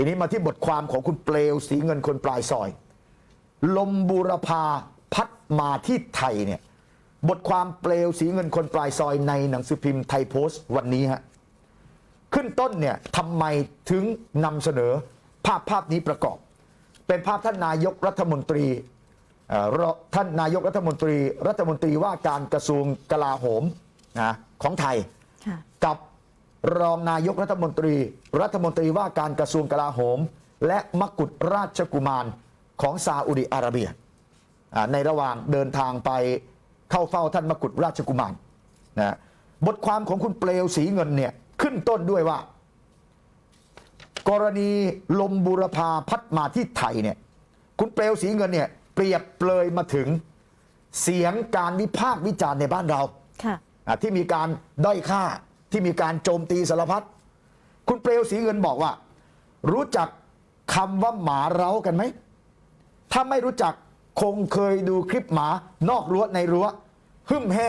ทีนี้มาที่บทความของคุณเปลวสีเงินคนปลายซอย ลมบูรพาพัดมาที่ไทยเนี่ยบทความเปลวสีเงินคนปลายซอยในหนังสือพิมพ์ไทยโพสต์วันนี้ฮะขึ้นต้นเนี่ยทำไมถึงนำเสนอภาพภาพนี้ประกอบ เป็นภาพท่านนายกรัฐมนตรีเอ่อรท่านนายกรัฐมนตรี รัฐมนตรีว่าการกระทรวงกลาโหมนะของไทยค่ะกับ รองนายกรัฐมนตรี รัฐมนตรีว่าการกระทรวงกลาโหม และมกุฎราชกุมารของซาอุดิอาระเบียอ่าในระหว่างเดินทางไปเข้าเฝ้าท่านมกุฎราชกุมารนะบทความของคุณเปลวสีเงินเนี่ยขึ้นต้นด้วยว่า กรณีลมบูรพาพัดมาที่ไทยเนี่ยคุณเปลวสีเงินเนี่ยเปรียบเปรยมาถึงเสียงการวิพากษ์วิจารณ์ในบ้านเราค่ะอะที่มีการด้อยค่า ที่มีการโจมตีสารพัดคุณเปลวสีเงินบอกว่า รู้จักคำว่าหมาเร้ากันไหม ถ้าไม่รู้จักคงเคยดูคลิปหมานอกรั้วในรั้วหึ่มแห่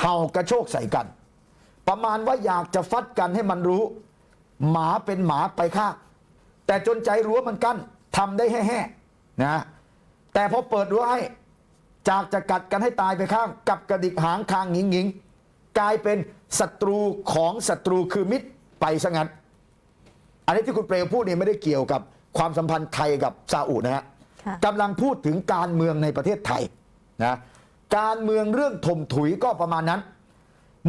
เห่ากระโชกใส่กัน ประมาณว่าอยากจะฟัดกันให้มันรู้ หมาเป็นหมาไปข้าแต่จนใจรั้วมันกั้นทำได้แห่ๆนะแต่พอเปิดรั้วให้จากจะกัดกันให้ตายไปข้าง กับกระดิกหางคางหงิงหงิง กลายเป็นศัตรูของศัตรูคือมิตรไปซะงั้น อันนี้ที่คุณเปลวพูดเนี่ยไม่ได้เกี่ยวกับความสัมพันธ์ไทยกับซาอุนะฮะค่ะกำลังพูดถึงการเมืองในประเทศไทยนะการเมืองเรื่องถมถุยก็ประมาณนั้น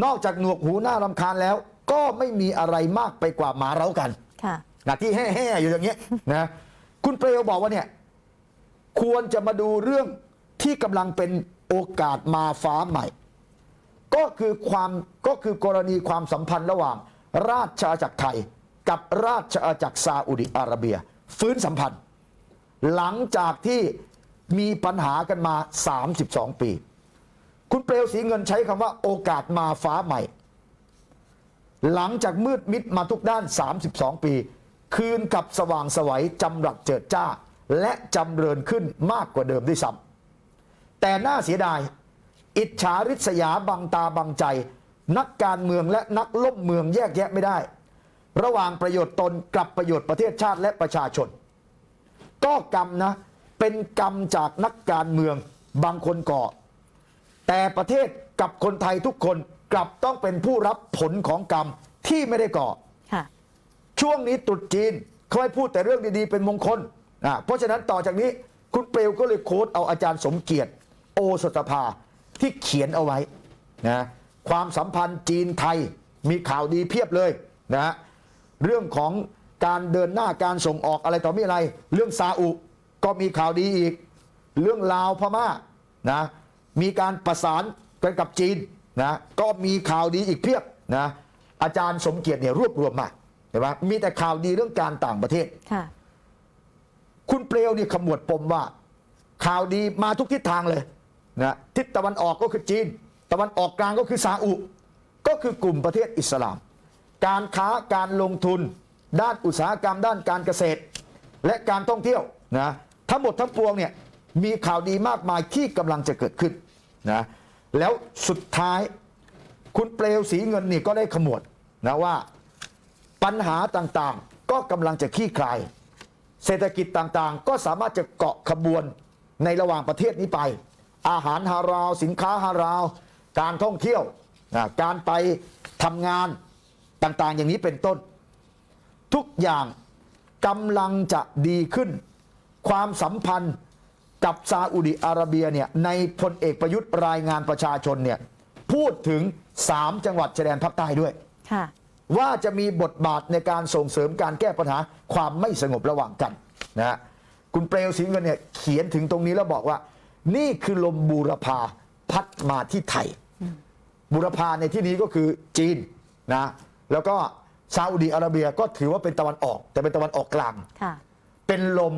นอกจากหนวกหูหน้ารำคาญแล้ว ก็ไม่มีอะไรมากไปกว่าหมาเร้ากันค่ะนะที่แห่ๆอยู่อย่างเงี้ยนะคุณเปลวบอกว่าเนี่ยควรจะมาดูเรื่องที่กำลังเป็นโอกาสมาฟ้าใหม่ ก็คือความก็คือกรณีความสัมพันธ์ระหว่าง ราชอาณาจักรไทย กับราชอาณาจักรซาอุดิอาระเบีย ฟื้นสัมพันธ์ หลังจากที่มีปัญหากันมา 32 ปี คุณเปลวสีเงินใช้คำว่าโอกาสมาฟ้าใหม่ หลังจากมืดมิดมาทุกด้าน 32 ปี คืนกับสว่างสวัยจำรัดเจิดจ้า และจำเริญขึ้นมากกว่าเดิมด้วยซ้ำแต่น่าเสียดาย อิจฉาริษยาบังตาบังใจ นักการเมืองและนักล่มเมืองแยกแยะไม่ได้ ระหว่างประโยชน์ตนกับประโยชน์ประเทศชาติและประชาชน ก็กรรมนะ เป็นกรรมจากนักการเมืองบางคนก่อ แต่ประเทศกับคนไทยทุกคนกลับต้องเป็นผู้รับผลของกรรมที่ไม่ได้ก่อค่ะช่วงนี้ตรุษจีนเขาให้พูดแต่เรื่องดีๆเป็นมงคลอะเพราะฉะนั้นต่อจากนี้คุณเปลวก็เลยโค้ดเอาอาจารย์สมเกียรติ โอสถภา ที่เขียนเอาไว้นะความสัมพันธ์จีนไทยมีข่าวดีเพียบเลยนะเรื่องของการเดินหน้าการส่งออกอะไรต่อมีอะไร เรื่องซาอุก็มีข่าวดีอีก เรื่องลาวพม่านะมีการประสานกันกับจีนนะก็มีข่าวดีอีกเพียบนะอาจารย์สมเกียรติเนี่ยรวบรวมมาเห็นไหมมีแต่ข่าวดีเรื่องการต่างประเทศค่ะคุณเปลวนี่ขมวดปมว่า ข่าวดีมาทุกทิศทางเลย นะทิศตะวันออกก็คือจีน ตะวันออกกลางก็คือซาอุ ก็คือกลุ่มประเทศอิสลาม การค้าการลงทุน ด้านอุตสาหกรรม ด้านการเกษตร และการท่องเที่ยวนะทั้งหมดทั้งปวงเนี่ยมีข่าวดีมากมายที่กำลังจะเกิดขึ้นนะแล้วสุดท้ายคุณเปลวสีเงินนี่ก็ได้ขมวดนะว่าปัญหาต่างๆ ก็กำลังจะคลี่คลาย เศรษฐกิจต่างๆ ก็สามารถจะเกาะขบวนในระหว่างประเทศนี้ไป อาหารฮาราว สินค้าฮาราว การท่องเที่ยวนะการไปทำงานต่างๆ อย่างนี้เป็นต้น ทุกอย่างกำลังจะดีขึ้น ความสัมพันธ์กับซาอุดิอาระเบียเนี่ยในพลเอกประยุทธ์รายงานประชาชนเนี่ยพูดถึง 3 จังหวัดชายแดนภาคใต้ด้วยค่ะว่าจะมีบทบาทในการส่งเสริมการแก้ปัญหาความไม่สงบระหว่างกันนะฮะคุณเปลวสีเงินเนี่ยเขียนถึงตรงนี้แล้วบอกว่า นี่คือลมบูรพาพัดมาที่ไทย บูรพาในที่นี้ก็คือจีนนะแล้วก็ซาอุดีอาระเบียก็ถือว่าเป็นตะวันออก แต่เป็นตะวันออกกลางค่ะเป็นลม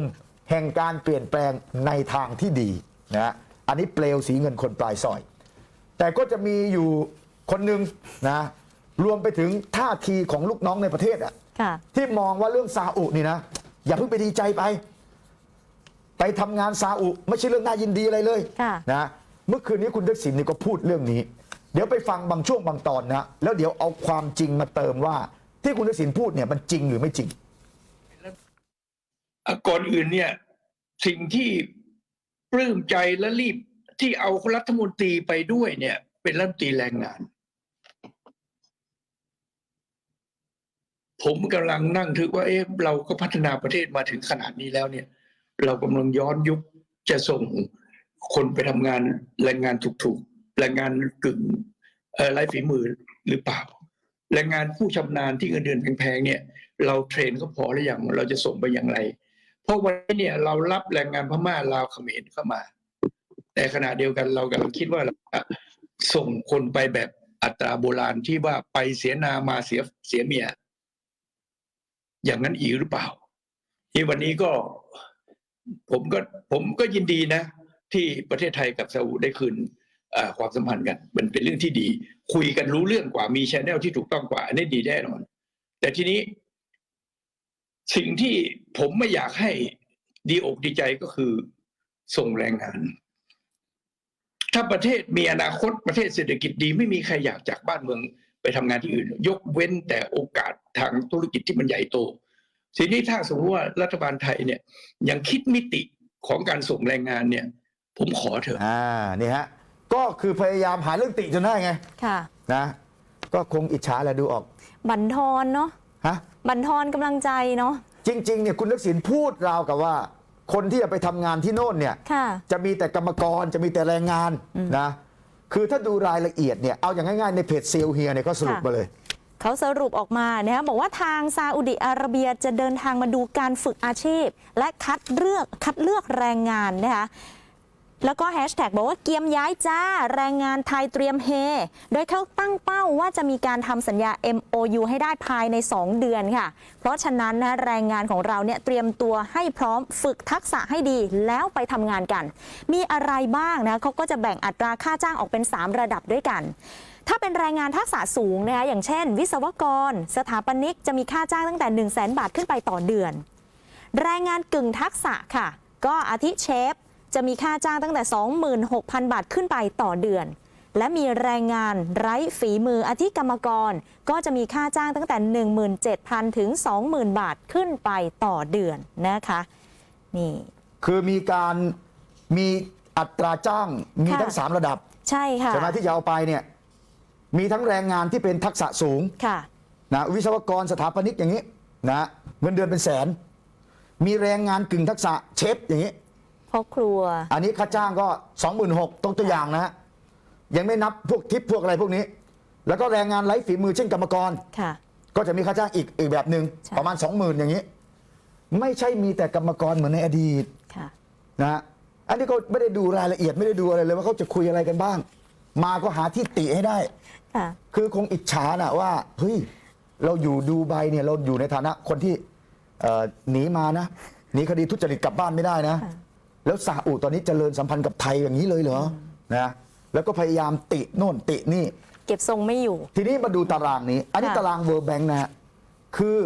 แห่งการเปลี่ยนแปลงในทางที่ดีนะฮะอันนี้เปลวสีเงินคนปลายซอย แต่ก็จะมีอยู่คนหนึ่งนะรวมไปถึงท่าทีของลูกน้องในประเทศอะค่ะที่มองว่าเรื่องซาอุนี่นะอย่าเพิ่งไปดีใจไป ไปทำงานซาอุไม่ใช่เรื่องน่ายินดีอะไรเลยค่ะ นะเมื่อคืนนี้คุณทักษิณนี่ก็พูดเรื่องนี้ เดี๋ยวไปฟังบางช่วงบางตอนนะแล้วเดี๋ยวเอาความจริงมาเติมว่า ที่คุณทักษิณพูดเนี่ยมันจริงหรือไม่จริง อะก่อนอื่นเนี่ย สิ่งที่ปลื้มใจและรีบที่เอารัฐมนตรีไปด้วยเนี่ย เป็นรัฐมนตรีแรงงาน ผมกำลังนั่งทึกว่าเอ๊ะเราก็พัฒนาประเทศมาถึงขนาดนี้แล้วเนี่ย เรากำลังย้อนยุคจะส่งคนไปทำงานแรงงานถูกๆแรงงานกึ่งไร้ฝีมือหรือเปล่าแรงงานผู้ชำนาญที่เงินเดือนแพงๆเนี่ยเราเทรนเขาพอหรือยังเราจะส่งไปอย่างไร เพราะวันนี้เนี่ยเรารับแรงงานพม่าลาวเขมรเข้ามา แต่ขณะเดียวกันเรากำลังคิดว่าเราส่งคนไปแบบอัตราโบราณที่ว่าไปเสียนามาเสียเสียเมีย อย่างนั้นอีกหรือเปล่าที่วันนี้ก็ ผมก็ผมก็ยินดีนะ ที่ประเทศไทยกับซาอุได้คืนความสัมพันธ์กัน มันเป็นเรื่องที่ดี คุยกันรู้เรื่องกว่ามีชแนลที่ถูกต้องกว่า อันนี้ดีแน่นอน แต่ทีนี้สิ่งที่ผมไม่อยากให้ดีอกดีใจก็คือส่งแรงงาน ถ้าประเทศมีอนาคตประเทศเศรษฐกิจดี ไม่มีใครอยากจากบ้านเมืองไปทำงานที่อื่น ยกเว้นแต่โอกาสทางธุรกิจที่มันใหญ่โต ทีนี้ถ้าสมมติว่ารัฐบาลไทยเนี่ยยังคิดมิติของการส่งแรงงานเนี่ย ผมขอเถอะอ่านี่ฮะก็คือพยายามหาเรื่องติจนได้ไงค่ะนะก็คงอิจฉาแหละดูออก บันทอนเนาะฮะบันทอนกำลังใจเนาะจริง ๆเนี่ยคุณทักษิณพูดราวกับว่า คนที่จะไปทำงานที่โน่นเนี่ยค่ะจะมีแต่กรรมกรจะมีแต่แรงงานอืมนะคือถ้าดูรายละเอียดเนี่ยเอาอย่างง่ายๆในเพจเซลเฮียเนี่ยก็สรุปค่ะมาเลย เขาสรุปออกมานะคะบอกว่าทางซาอุดิอาระเบียจะเดินทางมาดูการฝึกอาชีพ และคัดเลือกคัดเลือกแรงงานนะคะ แล้วก็แฮชแท็กบอกว่าเกียมย้ายจ้า แรงงานไทยเตรียมเฮ โดยเขาตั้งเป้าว่าจะมีการทำสัญญา MOU ให้ได้ภายใน 2 เดือนค่ะ เพราะฉะนั้นนะแรงงานของเราเนี่ยเตรียมตัวให้พร้อมฝึกทักษะให้ดีแล้วไปทำงานกัน มีอะไรบ้างนะเขาก็จะแบ่งอัตราค่าจ้างออกเป็น 3 ระดับด้วยกันถ้าเป็นแรงงานทักษะสูงนะคะอย่างเช่น วิศวกร สถาปนิกจะมีค่าจ้างตั้งแต่ 1 0 0 0 0แบาทขึ้นไปต่อเดือน แรงงานกึ่งทักษะค่ะ ก็อาทิเชฟ จะมีค่าจ้างตั้งแต่ 26,000 บาทขึ้นไปต่อเดือน และมีแรงงานไร้ฝีมืออาทิกรรมกร ก็จะมีค่าจ้างตั้งแต่ 17,000 ถึง 20,000 บาทขึ้นไปต่อเดือนนะคะนี่คือมีการมีอัตราจ้างมีค่ะทั้ง 3 ระดับ ใช่ค่ะใช่ไหมที่จะเอาไปเนี่ยมีทั้งแรงงานที่เป็นทักษะสูงค่ะนะวิศวกรสถาปนิกอย่างนี้นะเงินเดือนเป็นแสน มีแรงงานกึ่งทักษะเชฟอย่างนี้ พ่อครัว อันนี้ค่าจ้างก็ 26,000ต้องตัวอย่างนะฮะยังไม่นับพวกทิปพวกอะไรพวกนี้ แล้วก็แรงงานไร้ฝีมือเช่นกรรมกร ค่ะ ก็จะมีค่าจ้างอีกอีกแบบหนึ่งใช่ ประมาณ 20,000 อย่างนี้ ไม่ใช่มีแต่กรรมกรเหมือนในอดีต ค่ะ นะฮะอันนี้ก็ไม่ได้ดูรายละเอียดไม่ได้ดูอะไรเลยว่าเขาจะคุยอะไรกันบ้าง มาก็หาที่ติให้ได้ ค่ะ คือคงอิจฉานะว่าเฮ้ยเราอยู่ดูไบเนี่ยเราอยู่ในฐานะคนที่เอ่อหนีมานะหนีคดีทุจริตกลับบ้านไม่ได้นะ ค่ะ แล้วซาอุตอนนี้เจริญสัมพันธ์กับไทยอย่างนี้เลยเหรอนะแล้วก็พยายามติโน่นตินี่ เก็บทรงไม่อยู่ ทีนี้มาดูตารางนี้ อันนี้ค่ะ ตารางเวอร์แบงค์นะฮะคือ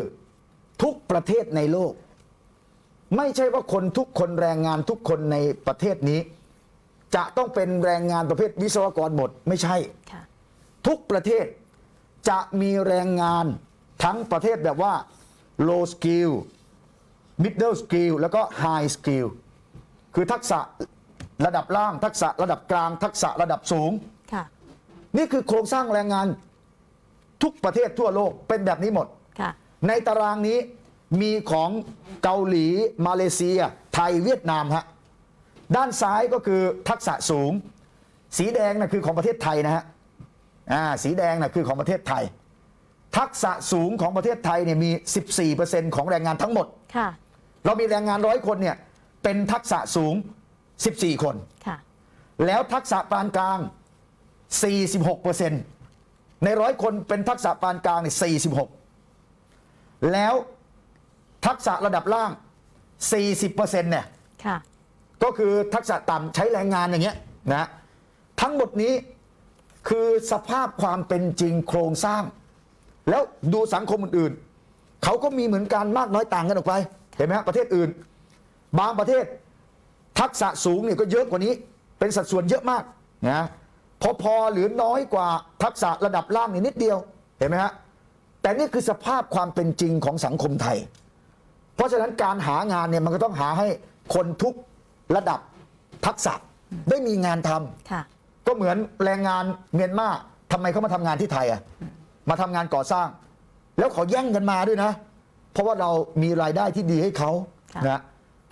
ทุกประเทศในโลก ไม่ใช่ว่าคนทุกคนแรงงานทุกคนในประเทศนี้ จะต้องเป็นแรงงานประเภทวิศวกรหมดไม่ใช่ ค่ะ ทุกประเทศจะมีแรงงานทั้งประเทศแบบว่า low skill middle skill แล้วก็ high skill คือทักษะระดับล่าง ทักษะระดับกลาง ทักษะระดับสูง ค่ะ นี่คือโครงสร้างแรงงานทุกประเทศทั่วโลกเป็นแบบนี้หมด ค่ะ ในตารางนี้มีของเกาหลี มาเลเซีย ไทยเวียดนามฮะด้านซ้ายก็คือทักษะสูง สีแดงนะคือของประเทศไทยนะฮะอ่าสีแดงนะคือของประเทศไทย ทักษะสูงของประเทศไทยเนี่ยมี 14%ของแรงงานทั้งหมด ค่ะ เรามีแรงงานร้อยคนเนี่ย เป็นทักษะสูง 14 คน ค่ะ แล้วทักษะปานกลาง 46%ในร้อยคนเป็นทักษะปานกลางเนี่ย46 แล้วทักษะระดับล่าง 40%เนี่ยค่ะ ก็คือทักษะต่ำใช้แรงงานอย่างเงี้ยนะทั้งหมดนี้คือสภาพความเป็นจริงโครงสร้าง แล้วดูสังคมอื่นๆ เขาก็มีเหมือนกันมากน้อยต่างกันออกไป เห็นไหมฮะประเทศอื่น บางประเทศทักษะสูงเนี่ยก็เยอะกว่านี้ เป็นสัดส่วนเยอะมากนะพอพอหรือน้อยกว่าทักษะระดับล่างนี่นิดเดียวเห็นไหมฮะแต่นี่คือสภาพความเป็นจริงของสังคมไทย เพราะฉะนั้นการหางานเนี่ยมันก็ต้องหาให้คนทุกระดับทักษะได้มีงานทำค่ะก็เหมือนแรงงานเมียนมาทำไมเขามาทำงานที่ไทยอะมาทำงานก่อสร้าง แล้วเขาแย่งกันมาด้วยนะ เพราะว่าเรามีรายได้ที่ดีให้เขาค่ะนะ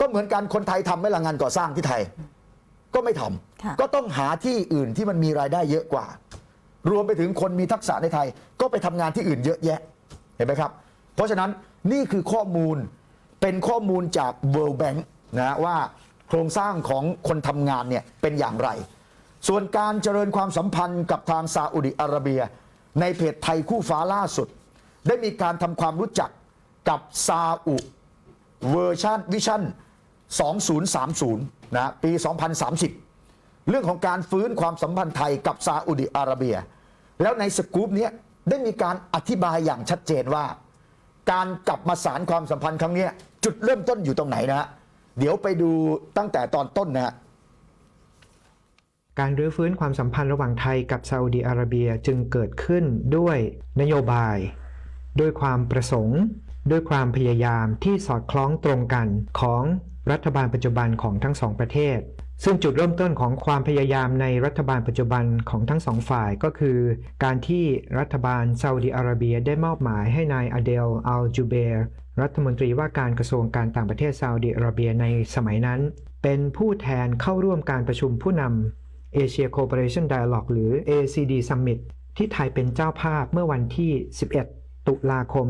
ก็เหมือนกันคนไทยทำไหม่ละงานก่อสร้างที่ไทย ก็ไม่ทำค่ะก็ต้องหาที่อื่นที่มันมีรายได้เยอะกว่า รวมไปถึงคนมีทักษะในไทย ก็ไปทำงานที่อื่นเยอะแยะเห็นไหมครับ เพราะฉะนั้นนี่คือข้อมูลเป็นข้อมูลจาก World Bank นะว่าโครงสร้างของคนทำงานเนี่ยเป็นอย่างไร ส่วนการเจริญความสัมพันธ์กับทางซาอุดิอาระเบีย ในเพจไทยคู่ฟ้าล่าสุด ได้มีการทำความรู้จักกับซาอุ เวอร์ชันวิชั่น 2030 นะปี 2030 เรื่องของการฟื้นความสัมพันธ์ไทยกับซาอุดิอาระเบีย แล้วในสกู๊ปนี้ได้มีการอธิบายอย่างชัดเจนว่า การกลับมาสารความสัมพันธ์ครั้งนี้จุดเริ่มต้นอยู่ตรงไหนนะฮะเดี๋ยวไปดูตั้งแต่ตอนต้นนะฮะการรื้อฟื้นความสัมพันธ์ระหว่างไทยกับซาอุดีอาระเบียจึงเกิดขึ้นด้วยนโยบาย ด้วยความประสงค์ ด้วยความพยายามที่สอดคล้องตรงกันของ รัฐบาลปัจจุบันของทั้งสองประเทศ ซึ่งจุดเริ่มต้นของความพยายามในรัฐบาลปัจจุบันของทั้งสองฝ่ายก็คือ การที่รัฐบาลซาอุดีอาระเบียได้มอบหมายให้นายอเดลอัลจูเบร์รัฐมนตรีว่าการกระทรวงการต่างประเทศซาอุดีอาระเบียในสมัยนั้น เป็นผู้แทนเข้าร่วมการประชุมผู้นำ Asia Cooperation Dialogue หรือ ACD Summit ที่ไทยเป็นเจ้าภาพเมื่อวันที่ 11 ตุลาคม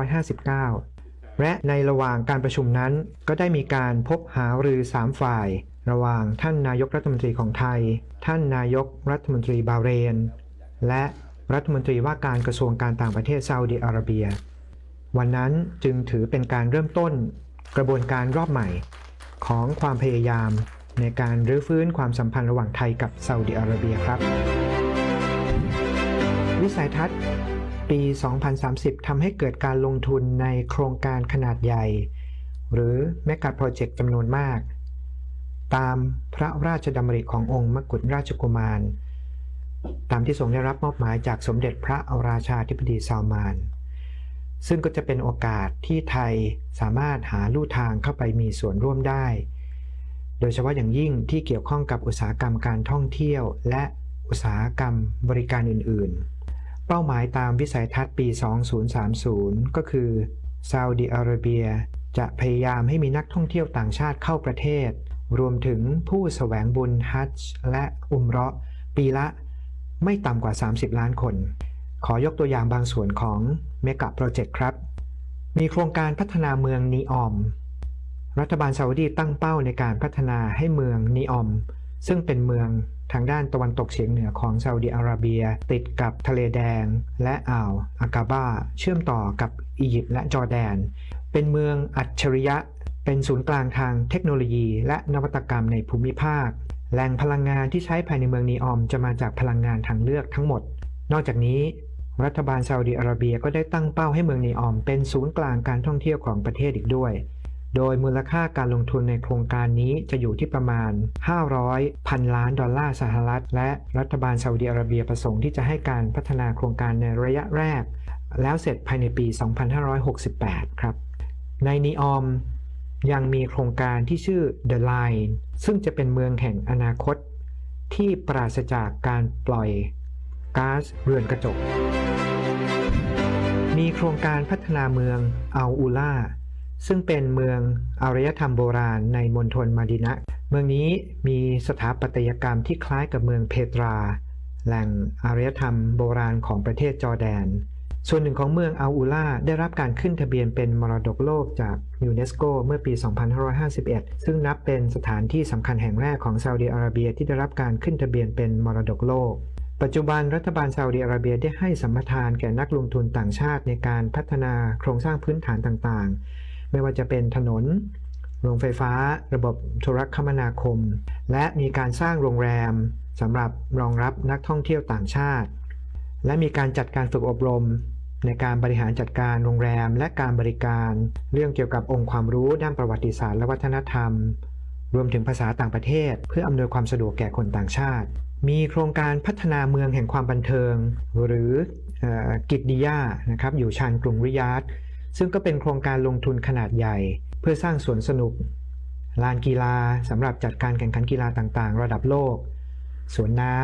2559 และในระหว่างการประชุมนั้น ก็ได้มีการพบหารือ3ฝ่าย ระหว่างท่านนายกรัฐมนตรีของไทย ท่านนายกรัฐมนตรีบาเรน และรัฐมนตรีว่าการกระทรวงการต่างประเทศซาอุดิอาระเบีย วันนั้นจึงถือเป็นการเริ่มต้น กระบวนการรอบใหม่ ของความพยายาม ในการรื้อฟื้นความสัมพันธ์ระหว่างไทยกับซาอุดิอาระเบียครับ วิสัยทัศน์ ปี 2030 ทำให้เกิดการลงทุนในโครงการขนาดใหญ่ หรือ m e g a โปรเจกต์จำนวนมาก ตามพระราชดำริขององค์มกุฎราชกุมาร ตามที่ทรงได้รับมอบหมายจากสมเด็จพระราชาธิบดีซาลมาน ซึ่งก็จะเป็นโอกาสที่ไทยสามารถหาลู่ทางเข้าไปมีส่วนร่วมได้ โดยเฉพาะอย่างยิ่งที่เกี่ยวข้องกับอุตสาหกรรมการท่องเที่ยว และอุตสาหกรรมบริการอื่นๆ เป้าหมายตามวิสัยทัศน์ปี 2030 ก็คือซาอุดิอาระเบีย จะพยายามให้มีนักท่องเที่ยวต่างชาติเข้าประเทศ รวมถึงผู้แสวงบุญฮัจญ์และอุมเราะปีละไม่ต่ำกว่า 30 ล้านคน ขอยกตัวอย่างบางส่วนของเมกะโปรเจกต์ครับ มีโครงการพัฒนาเมืองนีออม รัฐบาลซาอุดีตั้งเป้าในการพัฒนาให้เมืองนีออม ซึ่งเป็นเมือง ทางด้านตะวันตกเฉียงเหนือของซาอุดีอาระเบีย ติดกับทะเลแดง และอ่าวอากาบาเชื่อมต่อกับอียิปต์และจอร์แดน เป็นเมืองอัจฉริยะ เป็นศูนย์กลางทางเทคโนโลยี และนวัตกรรมในภูมิภาค แหล่งพลังงานที่ใช้ภายในเมืองนีออมจะมาจากพลังงานทางเลือกทั้งหมด นอกจากนี้รัฐบาลซาอุดีอาระเบียก็ได้ตั้งเป้าให้เมืองนีออมเป็นศูนย์กลางการท่องเที่ยวของประเทศอีกด้วย โดยมูลค่าการลงทุนในโครงการนี้จะอยู่ที่ประมาณ 500พันล้านดอลลาร์สหรัฐ และรัฐบาลซาอุดีอาระเบียประสงค์ที่จะให้การพัฒนาโครงการในระยะแรก แล้วเสร็จภายในปี 2568 ครับ ในนีออมยังมีโครงการที่ชื่อ The Line ซึ่งจะเป็นเมืองแห่งอนาคต ที่ปราศจากการปล่อยก๊าซเรือนกระจก มีโครงการพัฒนาเมืองอัลอูล่า ซึ่งเป็นเมืองอารยธรรมโบราณในมณฑลมาดินะ เมืองนี้มีสถาปัตยกรรมที่คล้ายกับเมืองเพตรา แหล่งอารยธรรมโบราณของประเทศจอร์แดน ส่วนหนึ่งของเมืองอัลอูล่าได้รับการขึ้นทะเบียนเป็นมรดกโลกจากยูเนสโกเมื่อปี 2551 ซึ่งนับเป็นสถานที่สำคัญแห่งแรกของซาอุดิอาระเบียที่ได้รับการขึ้นทะเบียนเป็นมรดกโลกปัจจุบันรัฐบาลซาอุดิอาระเบียได้ให้สัมปทานแก่นักลงทุนต่างชาติในการพัฒนาโครงสร้างพื้นฐานต่างๆ ไม่ว่าจะเป็นถนน โรงไฟฟ้า ระบบโทรคมนาคม และมีการสร้างโรงแรมสำหรับรองรับนักท่องเที่ยวต่างชาติ และมีการจัดการฝึกอบรม ในการบริหารจัดการโรงแรมและการบริการ เรื่องเกี่ยวกับองค์ความรู้ด้านประวัติศาสตร์และวัฒนธรรม รวมถึงภาษาต่างประเทศ เพื่ออำนวยความสะดวกแก่คนต่างชาติ มีโครงการพัฒนาเมืองแห่งความบันเทิง หรือออกิตดิยานะครับอยู่ชานกรุงริยาด ซึ่งก็เป็นโครงการลงทุนขนาดใหญ่ เพื่อสร้างสวนสนุก ลานกีฬาสำหรับจัดการแข่งขันกีฬาต่างๆ ระดับโลก สวนน้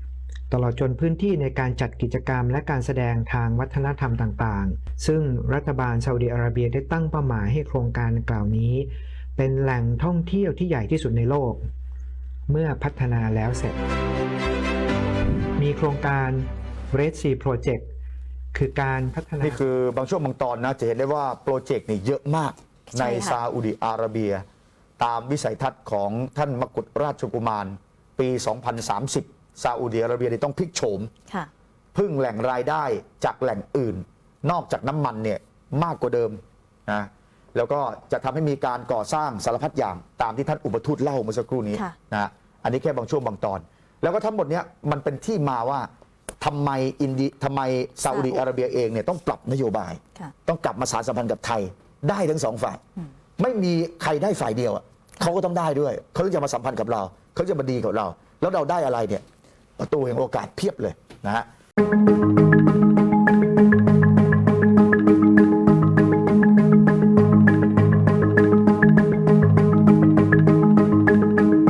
ำ ตลอดจนพื้นที่ในการจัดกิจกรรมและการแสดงทางวัฒนธรรมต่างๆ ซึ่งรัฐบาลซาอุดิอาระเบียได้ตั้งเป้าหมายให้โครงการกล่าวนี้ เป็นแหล่งท่องเที่ยวที่ใหญ่ที่สุดในโลก เมื่อพัฒนาแล้วเสร็จ มีโครงการ Red Sea Project คือการพัฒนานี่คือบางช่วงบางตอนนะจะเห็นได้ว่าโปรเจกต์นี่เยอะมากใช่ในค่ะ ซาอุดิอาระเบีย ตามวิสัยทัศน์ของท่านมกุฎราชกุมาร ปี 2030 ซาอุดิอาระเบียนี่ต้องพลิกโฉม ค่ะ พึ่งแหล่งรายได้จากแหล่งอื่น นอกจากน้ำมันเนี่ยมากกว่าเดิมนะแล้วก็จะทำให้มีการก่อสร้างสารพัดอย่างตามที่ท่านอุปทูตเล่าเมื่อสักครู่นี้ค่ะ นะอันนี้แค่บางช่วงบางตอน แล้วก็ทั้งหมดเนี้ยมันเป็นที่มาว่า ทำไมอินเดียทำไมซาอุดิอาระเบียเองเนี่ยต้องปรับนโยบาย ค่ะ ต้องกลับมาสารสัมพันธ์กับไทยได้ทั้งสองฝ่าย ไม่มีใครได้ฝ่ายเดียวอะเขาก็ต้องได้ด้วยเขาจะมาสัมพันธ์กับเราเขาจะมาดีกับเรา แล้วเราได้อะไรเนี่ยประตูแห่งโอกาสเพียบเลยนะฮะ